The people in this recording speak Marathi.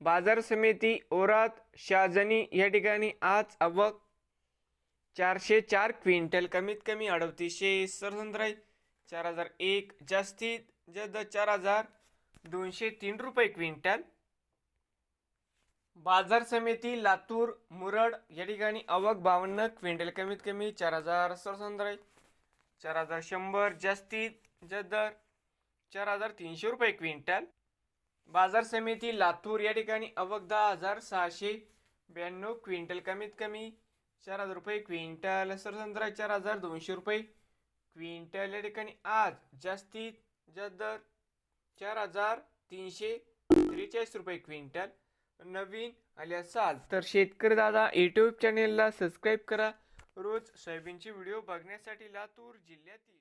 बाजार समिती ओरात शाजनी या ठिकाणी आज आवक चारशे चार क्विंटल. कमीत कमी अडतीसशे सरसंद्राई चार हजार एक. जास्तीत जास्त चार हजार दोनशे तीन रुपये क्विंटल. बाजार समिती लातूर मुरड या ठिकाणी आवक बावन्न क्विंटल. कमीत कमी चार हजार सरसंद्राई चार हजार शंभर. जास्तीत जास्त दर चार हजार तीनशे रुपये क्विंटल. बाजार समिती लातूर या ठिकाणी अवक दहा हजार सहाशे ब्याण्णव क्विंटल कमीत कमी चार हजार रुपये क्विंटल सरसंत्रा चार हजार दोनशे रुपये क्विंटल या ठिकाणी आज जास्तीत जास्त दर चार हजार तीनशे त्रेचाळीस रुपये क्विंटल. नवीन आले असाल तर शेतकरी दादा यूट्यूब चॅनेलला सबस्क्राईब करा. रोज सोयाबीनचे व्हिडिओ बघण्यासाठी लातूर जिल्ह्यातील